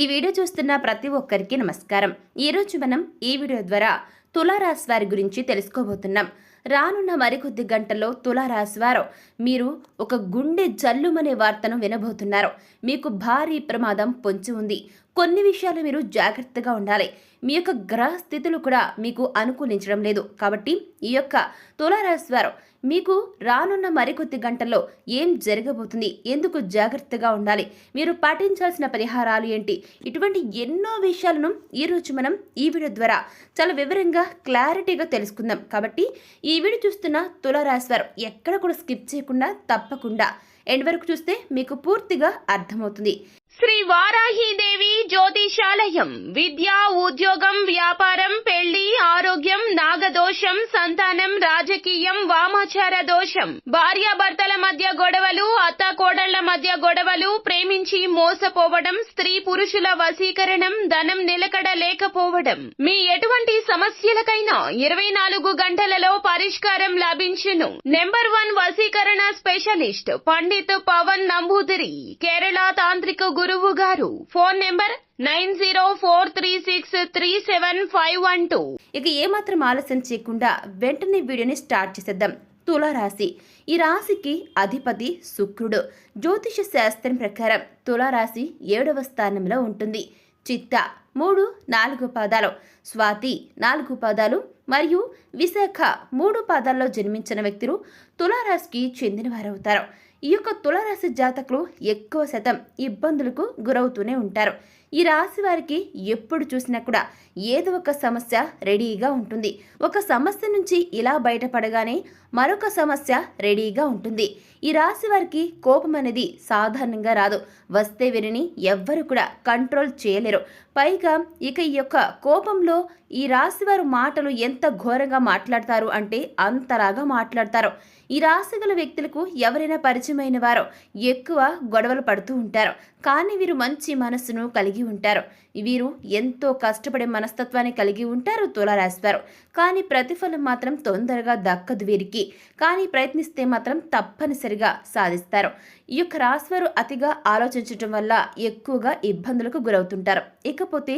ఈ వీడియో చూస్తున్న ప్రతి ఒక్కరికి నమస్కారం. ఈరోజు మనం ఈ వీడియో ద్వారా తులారాశి వారి గురించి తెలుసుకోబోతున్నాం. రానున్న మరికొద్ది గంటల్లో తులారాశి వారు మీరు ఒక గుండె జల్లుమనే వార్తను వినబోతున్నారు. మీకు భారీ ప్రమాదం పొంచి ఉంది. కొన్ని విషయాలు మీరు జాగ్రత్తగా ఉండాలి. మీ యొక్క గ్రహ స్థితులు కూడా మీకు అనుకూలించడం లేదు. కాబట్టి ఈ యొక్క తులారాశి వారు మీకు రానున్న మరికొద్ది గంటల్లో ఏం జరగబోతుంది? ఎందుకు జాగ్రత్తగా ఉండాలి? మీరు పాటించాల్సిన పరిహారాలు ఏంటి? ఇటువంటి ఎన్నో విషయాలను ఈరోజు మనం ఈ వీడియో ద్వారా చాలా వివరంగా క్లారిటీగా తెలుసుకుందాం. కాబట్టి ఈ వీడియో చూస్తున్న తులారాశి వారు ఎక్కడ కూడా స్కిప్ చేయకుండా తప్పకుండా ఎండ్ వరకు చూస్తే మీకు పూర్తిగా అర్థమవుతుంది. శ్రీ వారాహీదేవి జ్యోతిషాలయం. విద్య ఉద్యోగం వ్యాపారం పెళ్ళి ఆరోగ్యం నాగదోషం సంతానం రాజకీయం వామాచార దోషం. భార్యాభర్తల మధ్య గొడవలు అత్త కోడళ్ళ మధ్య గొడవలు ప్రేమించి మోసపోవడం స్త్రీ పురుషుల వశీకరణం ధనం నిలకడ లేకపోవడం మీ ఎటువంటి సమస్యలకైనా ఇరవై నాలుగు గంటలలో పరిష్కారం లభించును. నెంబర్ వన్ వశీకరణ స్పెషలిస్ట్ పండిత్ పవన్ నంబూదిరి కేరళ తాంత్రిక గురువు గారు. Phone number nine zero four three six three seven five one two. ఇక ఏమాత్రం ఆలస్యం చేయకుండా వెంటనే వీడియోని స్టార్ట్ చేసేద్దాం. తులారాశి. ఈ రాశికి అధిపతి శుక్రుడు. జ్యోతిష శాస్త్రం ప్రకారం తులారాశి ఏడవ స్థానంలో ఉంటుంది. చిత్త మూడు నాలుగు పాదాలు. స్వాతి నాలుగు పాదాలు మరియు విశాఖ మూడు పాదాల్లో జన్మించిన వ్యక్తులు తులారాశికి చెందినవారవుతారు. ఈ యొక్క తులారాశి జాతకులు ఎక్కువ శాతం ఇబ్బందులకు గురవుతూనే ఉంటారు. ఈ రాశి వారికి ఎప్పుడు చూసినా కూడా ఏదో ఒక సమస్య రెడీగా ఉంటుంది. ఒక సమస్య నుంచి ఇలా బయటపడగానే మరొక సమస్య రెడీగా ఉంటుంది. ఈ రాశి వారికి కోపం అనేది సాధారణంగా రాదు. వస్తే వీరిని ఎవ్వరు కూడా కంట్రోల్ చేయలేరు. పైగా ఇక ఈ యొక్క కోపంలో ఈ రాశి వారు మాటలు ఎంత ఘోరంగా మాట్లాడతారు అంటే అంతలాగా మాట్లాడతారు. ఈ రాశి గల వ్యక్తులకు ఎవరైనా పరిచయమైన వారు ఎక్కువ గొడవలు పడుతూ ఉంటారు. కానీ వీరు మంచి మనసును కలిగి ఉంటారు. వీరు ఎంతో కష్టపడే మనస్తత్వాన్ని కలిగి ఉంటారు తులారాశివారు. కానీ ప్రతిఫలం మాత్రం తొందరగా దక్కదు వీరికి. కానీ ప్రయత్నిస్తే మాత్రం తప్పనిసరిగా సాధిస్తారు. ఈ యొక్క రాశివారు అతిగా ఆలోచించటం వల్ల ఎక్కువగా ఇబ్బందులకు గురవుతుంటారు. ఇకపోతే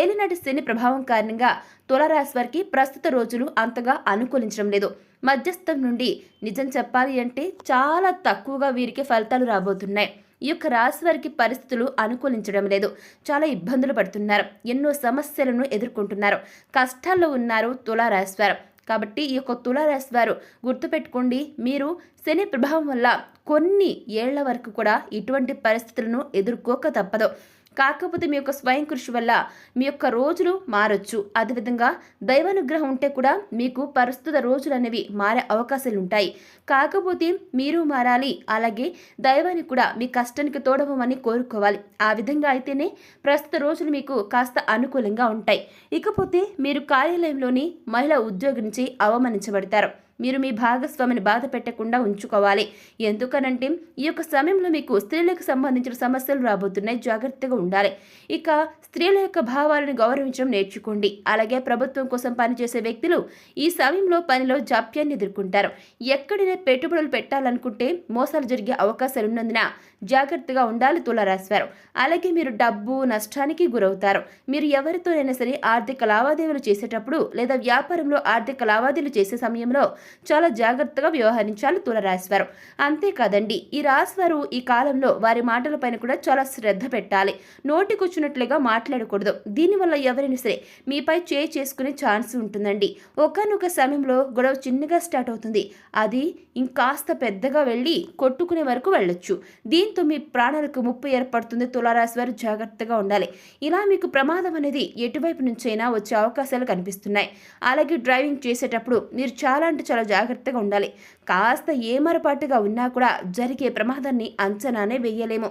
ఏలినాటి శని ప్రభావం కారణంగా తులారాశి వారికి ప్రస్తుత రోజులు అంతగా అనుకూలించడం లేదు. మధ్యస్థం నుండి నిజం చెప్పాలి అంటే చాలా తక్కువగా వీరికి ఫలితాలు రాబోతున్నాయి. ఈ యొక్క రాశి వారికి పరిస్థితులు అనుకూలించడం లేదు. చాలా ఇబ్బందులు పడుతున్నారు. ఎన్నో సమస్యలను ఎదుర్కొంటున్నారు. కష్టాల్లో ఉన్నారు తులారాశి వారు. కాబట్టి ఈ యొక్క తులారాశి వారు గుర్తుపెట్టుకోండి మీరు శని ప్రభావం వల్ల కొన్ని ఏళ్ళ వరకు కూడా ఇటువంటి పరిస్థితులను ఎదుర్కోక తప్పదు. కాకపోతే మీ యొక్క స్వయం కృషి వల్ల మీ యొక్క రోజులు మారొచ్చు. అదేవిధంగా దైవానుగ్రహం ఉంటే కూడా మీకు ప్రస్తుత రోజులు అనేవి మారే అవకాశాలు ఉంటాయి. కాకపోతే మీరు మారాలి అలాగే దైవానికి కూడా మీ కష్టానికి తోడవమని కోరుకోవాలి. ఆ విధంగా అయితేనే ప్రస్తుత రోజులు మీకు కాస్త అనుకూలంగా ఉంటాయి. ఇకపోతే మీరు కార్యాలయంలోని మహిళా ఉద్యోగి నుంచి అవమానించబడతారు. మీరు మీ భాగస్వామిని బాధ పెట్టకుండా ఉంచుకోవాలి. ఎందుకనంటే ఈ యొక్క సమయంలో మీకు స్త్రీలకు సంబంధించిన సమస్యలు రాబోతున్నాయి. జాగ్రత్తగా ఉండాలి. ఇక స్త్రీల యొక్క భావాలను గౌరవించడం నేర్చుకోండి. అలాగే ప్రభుత్వం కోసం పనిచేసే వ్యక్తులు ఈ సమయంలో పనిలో జాప్యాన్ని ఎదుర్కొంటారు. ఎక్కడైనా పెట్టుబడులు పెట్టాలనుకుంటే మోసాలు జరిగే అవకాశాలు ఉన్నందున జాగ్రత్తగా ఉండాలి తులరాశివారు. అలాగే మీరు డబ్బు నష్టానికి గురవుతారు. మీరు ఎవరితోనైనా సరే ఆర్థిక లావాదేవీలు చేసేటప్పుడు లేదా వ్యాపారంలో ఆర్థిక లావాదేవీలు చేసే సమయంలో చాలా జాగ్రత్తగా వ్యవహరించాలి తులరాశివారు. అంతేకాదండి ఈ రాశివారు ఈ కాలంలో వారి మాటలపైన కూడా చాలా శ్రద్ధ పెట్టాలి. నోటికొచ్చినట్లుగా మాట్లాడకూడదు. దీనివల్ల ఎవరైనా సరే మీపై చేయి చేసుకునే ఛాన్స్ ఉంటుందండి. ఒకనొక సమయంలో గొడవ చిన్నగా స్టార్ట్ అవుతుంది. అది ఇంకాస్త పెద్దగా వెళ్ళి కొట్టుకునే వరకు వెళ్ళొచ్చు. దీంతో మీ ప్రాణాలకు ముప్పు ఏర్పడుతుంది. తులారాశి వారు జాగ్రత్తగా ఉండాలి. ఇలా మీకు ప్రమాదం అనేది ఎటువైపు నుంచైనా వచ్చే అవకాశాలు కనిపిస్తున్నాయి. అలాగే డ్రైవింగ్ చేసేటప్పుడు మీరు చాలా అంటే చాలా జాగ్రత్తగా ఉండాలి. కాస్త ఏమరపాటుగా ఉన్నా కూడా జరిగే ప్రమాదాన్ని అంచనానే వేయలేము.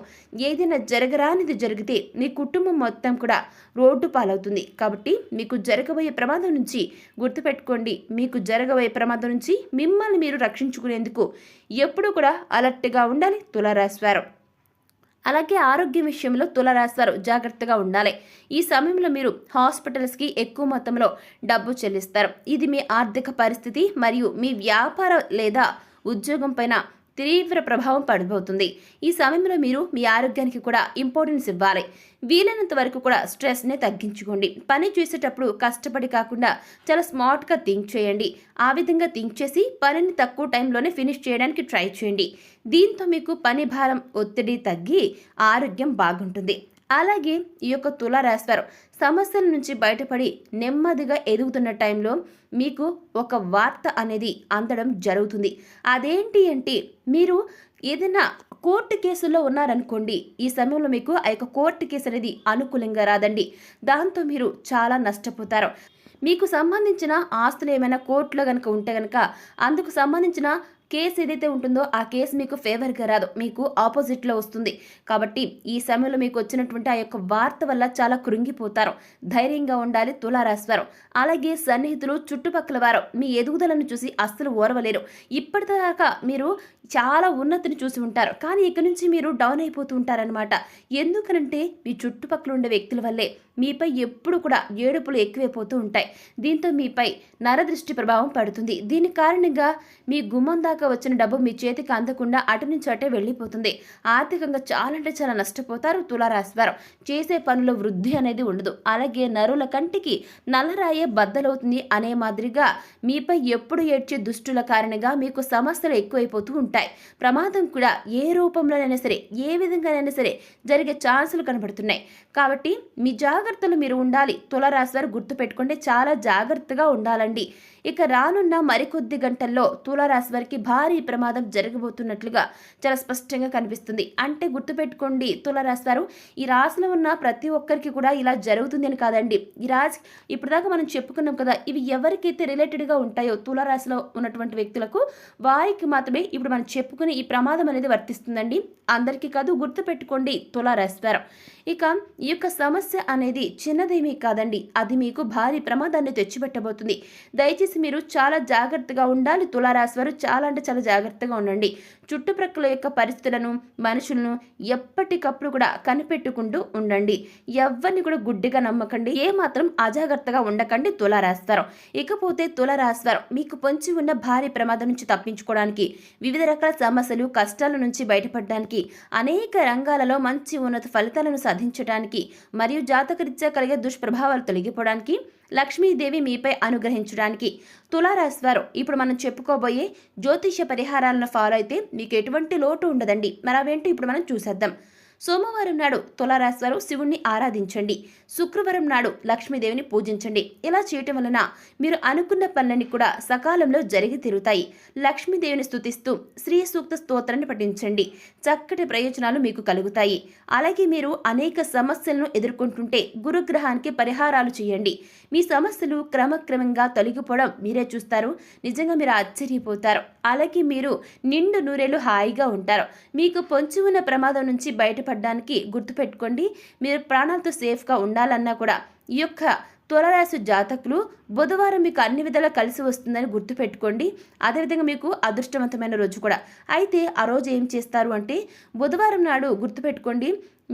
ఏదైనా జరగరానిది జరిగితే మీ కుటుంబం మొత్తం కూడా రోడ్డు పాలవుతుంది. కాబట్టి మీకు జరగబోయే ప్రమాదం నుంచి గుర్తుపెట్టుకోండి. మీకు జరగబోయే ప్రమాదం నుంచి మిమ్మల్ని మీరు రక్షించుకునేందుకు ఎప్పుడూ కూడా అలర్ట్గా ఉండాలి తులారాశివారం అలాగే ఆరోగ్యం విషయంలో తులరాశారు జాగ్రత్తగా ఉండాలి. ఈ సమయంలో మీరు హాస్పిటల్స్కి ఎక్కువ మొత్తంలో డబ్బు చెల్లిస్తారు. ఇది మీ ఆర్థిక పరిస్థితి మరియు మీ వ్యాపార లేదా ఉద్యోగం పైన తీవ్ర ప్రభావం పడబోతుంది ఈ సమయంలో మీరు మీ ఆరోగ్యానికి కూడా ఇంపార్టెన్స్ ఇవ్వాలి. వీలైనంత వరకు కూడా స్ట్రెస్ని తగ్గించుకోండి. పని చేసేటప్పుడు కష్టపడి కాకుండా చాలా స్మార్ట్గా థింక్ చేయండి. ఆ విధంగా థింక్ చేసి పనిని తక్కువ టైంలోనే ఫినిష్ చేయడానికి ట్రై చేయండి. దీంతో మీకు పని భారం ఒత్తిడి తగ్గి ఆరోగ్యం బాగుంటుంది. అలాగే ఈ యొక్క తులారాశివారు సమస్యల నుంచి బయటపడి నెమ్మదిగా ఎదుగుతున్న టైంలో మీకు ఒక వార్త అనేది అందడం జరుగుతుంది. అదేంటి అంటే మీరు ఏదైనా కోర్టు కేసులో ఉన్నారనుకోండి ఈ సమయంలో మీకు ఆ యొక్క కోర్టు కేసు అనేది అనుకూలంగా రాదండి. దాంతో మీరు చాలా నష్టపోతారు. మీకు సంబంధించిన ఆస్తులు ఏమైనా కోర్టులో కనుక ఉంటే కనుక అందుకు సంబంధించిన కేసు ఏదైతే ఉంటుందో ఆ కేసు మీకు ఫేవర్గా రాదు. మీకు ఆపోజిట్లో వస్తుంది. కాబట్టి ఈ సమయంలో మీకు వచ్చినటువంటి ఆ యొక్క వార్త వల్ల చాలా కృంగిపోతారు. ధైర్యంగా ఉండాలి తులారాశివారు. అలాగే సన్నిహితులు చుట్టుపక్కల వారు మీ ఎదుగుదలను చూసి అస్సలు ఓర్వలేరు. ఇప్పటిదాకా మీరు చాలా ఉన్నతిని చూసి ఉంటారు. కానీ ఇక్కడి నుంచి మీరు డౌన్ అయిపోతూ ఉంటారనమాట ఎందుకనంటే మీ చుట్టుపక్కల ఉండే వ్యక్తుల వల్లే మీపై ఎప్పుడు కూడా ఏడుపులు ఎక్కువైపోతూ ఉంటాయి. దీంతో మీపై నరదృష్టి ప్రభావం పడుతుంది. దీని కారణంగా మీ గుమ్మం దాకా వచ్చిన డబ్బు మీ చేతికి అందకుండా అటు నుంచి అటే వెళ్ళిపోతుంది. ఆర్థికంగా చాలా అంటే చాలా నష్టపోతారు తులారాశివారు చేసే పనుల వృద్ధి అనేది ఉండదు. అలాగే నరుల కంటికి నల్లరాయే బద్దలవుతుంది అనే మాదిరిగా మీపై ఎప్పుడు ఏడ్చే దుష్టుల కారణంగా మీకు సమస్యలు ఎక్కువైపోతూ ఉంటాయి. ప్రమాదం కూడా ఏ రూపంలోనైనా సరే ఏ విధంగానైనా సరే జరిగే ఛాన్సులు కనబడుతున్నాయి. కాబట్టి మీ జాగ్రత్తలు మీరు ఉండాలి. తులారాశి గుర్తు గుర్తుపెట్టుకుంటే చాలా జాగ్రత్తగా ఉండాలండి. ఇక రానున్న మరికొద్ది గంటల్లో తులారాశి వారికి భారీ ప్రమాదం జరగబోతున్నట్లుగా చాలా స్పష్టంగా కనిపిస్తుంది. అంటే గుర్తుపెట్టుకోండి తులారాశి ఈ రాశిలో ఉన్న ప్రతి ఒక్కరికి కూడా ఇలా జరుగుతుంది అని కాదండి. ఈ రాశి ఇప్పటిదాకా మనం చెప్పుకున్నాం కదా ఇవి ఎవరికైతే రిలేటెడ్గా ఉంటాయో తులరాశిలో ఉన్నటువంటి వ్యక్తులకు వారికి మాత్రమే ఇప్పుడు మనం చెప్పుకునే ఈ ప్రమాదం అనేది వర్తిస్తుందండి. అందరికీ కాదు గుర్తుపెట్టుకోండి తులరాశివారు ఇక ఈ యొక్క సమస్య అనేది చిన్నదేమీ కాదండి. అది మీకు భారీ ప్రమాదాన్ని తెచ్చిపెట్టబోతుంది. దయచేసి మీరు చాలా జాగ్రత్తగా ఉండాలి తులారాశివారు చాలా అంటే చాలా జాగ్రత్తగా ఉండండి. చుట్టుప్రక్కల యొక్క పరిస్థితులను మనుషులను ఎప్పటికప్పుడు కూడా కనిపెట్టుకుంటూ ఉండండి. ఎవరిని కూడా గుడ్డిగా నమ్మకండి. ఏ మాత్రం అజాగ్రత్తగా ఉండకండి తులారాశివారం. ఇకపోతే తులారాశివారం మీకు పొంచి ఉన్న భారీ ప్రమాదం నుంచి తప్పించుకోవడానికి వివిధ రకాల సమస్యలు కష్టాల నుంచి బయటపడడానికి అనేక రంగాలలో మంచి ఉన్నత ఫలితాలను సాధించడానికి మరియు జాతకరీత్యా కలిగే దుష్ప్రభావాలు తొలగిపోవడానికి లక్ష్మీదేవి మీపై అనుగ్రహించడానికి. తులారాశి వారు ఇప్పుడు మనం చెప్పుకోబోయే జ్యోతిష పరిహారాలను ఫాలో అయితే మీకు ఎటువంటి లోటు ఉండదండి. మరి అవేంటో ఇప్పుడు మనం చూసేద్దాం. సోమవారం నాడు తులారాశివారు శివుణ్ణి ఆరాధించండి. శుక్రవారం నాడు లక్ష్మీదేవిని పూజించండి. ఇలా చేయటం వలన మీరు అనుకున్న పనులన్నీ కూడా సకాలంలో జరిగి తీరుతాయి. లక్ష్మీదేవిని స్థుతిస్తూ శ్రీ సూక్త స్తోత్రాన్ని పఠించండి. చక్కటి ప్రయోజనాలు మీకు కలుగుతాయి. అలాగే మీరు అనేక సమస్యలను ఎదుర్కొంటుంటే గురుగ్రహానికి పరిహారాలు చేయండి. మీ సమస్యలు క్రమక్రమంగా తొలగిపోవడం మీరే చూస్తారు. నిజంగా మీరు ఆశ్చర్యపోతారు. అలాగే మీరు నిండు నూరేలు హాయిగా ఉంటారు. మీకు పొంచి ఉన్న ప్రమాదం నుంచి బయటపడడానికి గుర్తుపెట్టుకోండి. మీరు ప్రాణాలతో సేఫ్గా ఉండాలన్నా కూడా ఈ యొక్క తులరాశి జాతకులు బుధవారం మీకు అన్ని విధాలా కలిసి వస్తుందని గుర్తుపెట్టుకోండి. అదేవిధంగా మీకు అదృష్టవంతమైన రోజు కూడా. అయితే ఆ రోజు ఏం చేస్తారు అంటే బుధవారం నాడు గుర్తుపెట్టుకోండి.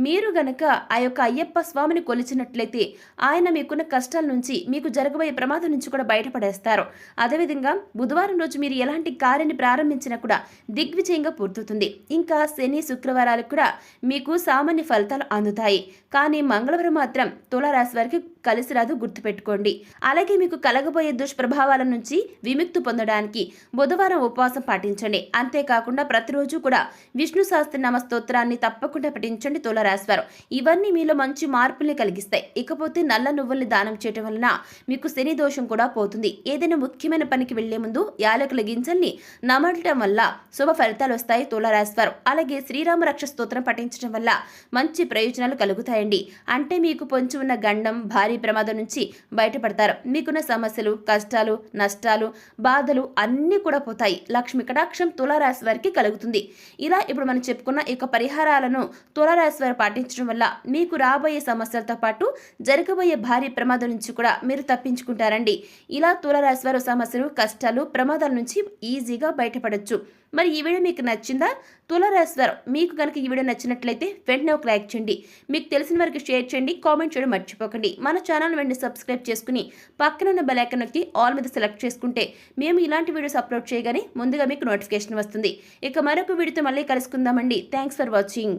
మీరు గనక ఆ యొక్క అయ్యప్ప స్వామిని కొలిచినట్లయితే ఆయన మీకున్న కష్టాల నుంచి మీకు జరగబోయే ప్రమాదం నుంచి కూడా బయటపడేస్తారు. అదేవిధంగా బుధవారం రోజు మీరు ఎలాంటి కార్యాన్ని ప్రారంభించినా కూడా దిగ్విజయంగా పూర్తవుతుంది. ఇంకా శని శుక్రవారాలకు కూడా మీకు సామాన్య ఫలితాలు అందుతాయి. కానీ మంగళవారం మాత్రం తులారాశి వారికి కలిసి రాదు గుర్తుపెట్టుకోండి. అలాగే మీకు కలగబోయే దుష్ప్రభావాల నుంచి విముక్తి పొందడానికి బుధవారం ఉపవాసం పాటించండి. అంతేకాకుండా ప్రతిరోజు కూడా విష్ణు సహస్రనామ స్తోత్రాన్ని తప్పకుండా పఠించండి తులారాశివారు. ఇవన్నీ మీలో మంచి మార్పుల్ని కలిగిస్తాయి. ఇకపోతే నల్ల నువ్వుల్ని దానం చేయటం వలన మీకు శని దోషం కూడా పోతుంది. ఏదైనా ముఖ్యమైన పనికి వెళ్ళే ముందు యాలకుల గింజల్ని నమలటం వల్ల శుభ ఫలితాలు వస్తాయి తులారాశివారు. అలాగే శ్రీరామ రక్ష స్తోత్రం పఠించడం వల్ల మంచి ప్రయోజనాలు కలుగుతాయండి. అంటే మీకు పొంచి ఉన్న గండం భారీ ప్రమాదం నుంచి బయటపడతారు. మీకున్న సమస్యలు కష్టాలు నష్టాలు బాధలు అన్నీ కూడా పోతాయి. లక్ష్మి కటాక్షం తులారాశి వారికి కలుగుతుంది. ఇలా ఇప్పుడు మనం చెప్పుకున్న ఈ యొక్క పరిహారాలను తులారాశి వారు పాటించడం వల్ల మీకు రాబోయే సమస్యలతో పాటు జరగబోయే భారీ ప్రమాదం నుంచి కూడా మీరు తప్పించుకుంటారండి. ఇలా తులారాశి వారు సమస్యలు కష్టాలు ప్రమాదాల నుంచి ఈజీగా బయటపడొచ్చు. మరి ఈ వీడియో మీకు నచ్చిందా? తులరాశ్వర్ మీకు కనుక ఈ వీడియో నచ్చినట్లయితే వెంటనే ఒక లైక్ చేయండి. మీకు తెలిసిన వారికి షేర్ చేయండి. కామెంట్ చేయడం మర్చిపోకండి. మన ఛానల్ వెంటనే సబ్స్క్రైబ్ చేసుకుని పక్కన ఉన్న బెల్ నొక్కి ఆల్ మీద సెలెక్ట్ చేసుకుంటే మేము ఇలాంటి వీడియోస్ అప్లోడ్ చేయగానే ముందుగా మీకు నోటిఫికేషన్ వస్తుంది. ఇక మరొక వీడియోతో మళ్ళీ కలుసుకుందామండి. Thanks for watching